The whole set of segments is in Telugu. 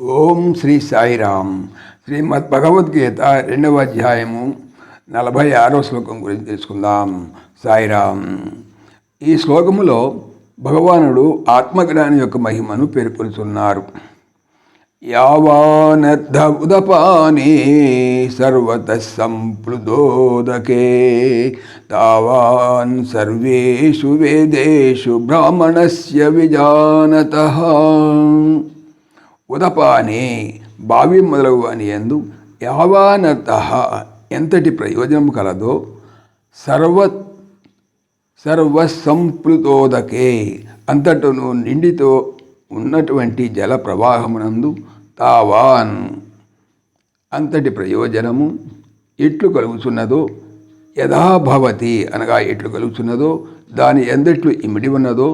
ఓం శ్రీ సాయిరామ్ శ్రీమద్ భగవద్గీత రెండవ అధ్యాయము నలభై ఆరో శ్లోకం గురించి తెలుసుకుందాం. సాయిరామ్ ఈ శ్లోకములో భగవానుడు ఆత్మజ్ఞాని యొక్క మహిమను పేర్కొలుతున్నారు యావానర్థ ఉదపానే సర్వత సంప్లుదోదకే తావాన్ సర్వేషు వేదేషు బ్రాహ్మణస్య విజానత ఉదపానే బావి మొదలగు అని ఎందు యావానత ఎంతటి ప్రయోజనం కలదో సర్వ సర్వసంప్లుతోదకే అంతటను నిండితో ఉన్నటువంటి జల ప్రవాహమునందు తావాన్. అంతటి ప్రయోజనము ఎట్లు కలుగుతున్నదో యథాభవతి అనగా ఎట్లు కలుగుతున్నదో దాని ఎందట్లు ఇమిడి ఉన్నదో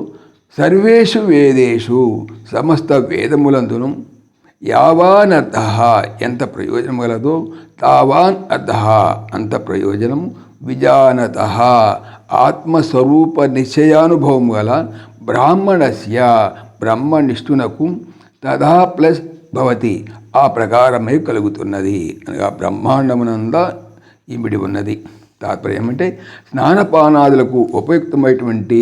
సర్వేషు వేదేషు సమస్త వేదములందును యావాన్ అర్థ ఎంత ప్రయోజనం గలదో తావాన్ అర్థ అంత ప్రయోజనం విజానత. ఆత్మస్వరూప నిశ్చయానుభవం గల బ్రాహ్మణస్య బ్రహ్మనిష్ఠునకు తదా ప్లస్ భవతి. ఆ ప్రకారమే కలుగుతున్నది. అనగా బ్రహ్మాండమునంద ఇమిడి ఉన్నది. తాత్పర్యం అంటే స్నానపానాదులకు ఉపయుక్తమైనటువంటి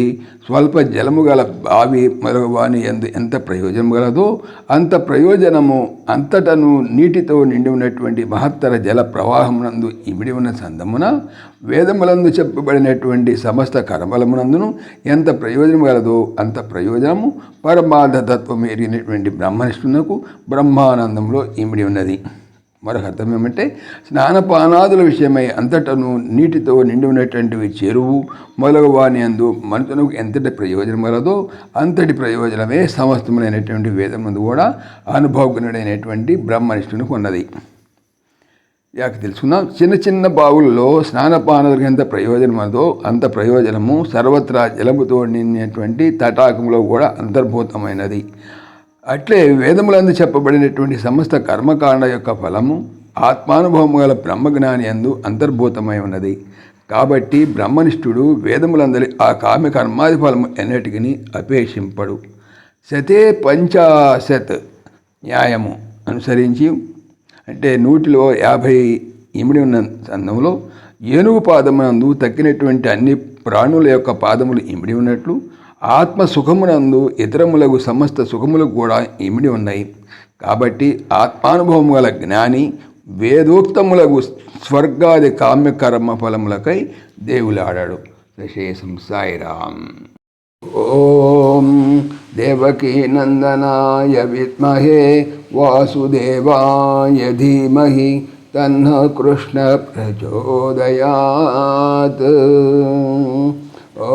స్వల్ప జలము గల బావి మొదలవాని ఎందు ఎంత ప్రయోజనం గలదో అంత ప్రయోజనము అంతటను నీటితో నిండి ఉన్నటువంటి మహత్తర జల ప్రవాహమునందు ఇమిడి ఉన్న సందమున వేదములందు చెప్పబడినటువంటి సమస్త కర్మలమునందును ఎంత ప్రయోజనం గలదో అంత ప్రయోజనము పరమార్థతత్వం ఎరిగినటువంటి బ్రహ్మనిష్ఠునకు బ్రహ్మానందంలో ఇమిడి ఉన్నది. మరొక అర్థం ఏమంటే స్నానపానాదుల విషయమై అంతటను నీటితో నిండి ఉన్నటువంటివి చెరువు మొదలగు వాని అందు మనుషులకు ఎంతటి ప్రయోజనం కలదో అంతటి ప్రయోజనమే సమస్తములైనటువంటి వేదమందు కూడా అనుభవజ్ఞుడైనటువంటి బ్రహ్మనిష్ఠునికి ఉన్నది యాక తెలుసుకుందాం చిన్న చిన్న బావుల్లో స్నానపానాలకు ఎంత ప్రయోజనం అదో అంత ప్రయోజనము సర్వత్రా జలముతో నిండినటువంటి తటాకంలో కూడా అంతర్భూతమైనది. అట్లే వేదములందు చెప్పబడినటువంటి సమస్త కర్మకాండ యొక్క ఫలము ఆత్మానుభవము గల బ్రహ్మజ్ఞాని అందు అంతర్భూతమై ఉన్నది. కాబట్టి బ్రహ్మనిష్ఠుడు వేదములందరి ఆ కామ్య కర్మాది ఫలము ఎన్నటికి అపేక్షింపడు. శతే పంచాశత్ న్యాయము అనుసరించి అంటే నూటిలో యాభై ఇమిడి ఉన్న సందంలో ఏనుగు పాదమునందు తక్కినటువంటి అన్ని ప్రాణుల యొక్క పాదములు ఇమిడి ఉన్నట్లు ఆత్మ సుఖమునందు ఇతరములకు సమస్త సుఖములు కూడా ఇమిడి ఉన్నాయి. కాబట్టి ఆత్మానుభవం గల జ్ఞాని వేదోక్తములకు స్వర్గాది కామ్య కర్మ ఫలములకై దేవులాడాడు. శేషం సాయిరామ్ ఓం దేవకీ నందనాయ విద్మహే వాసుదేవాయ ధీమహి తన్న కృష్ణ ప్రచోదయాత్. ఓ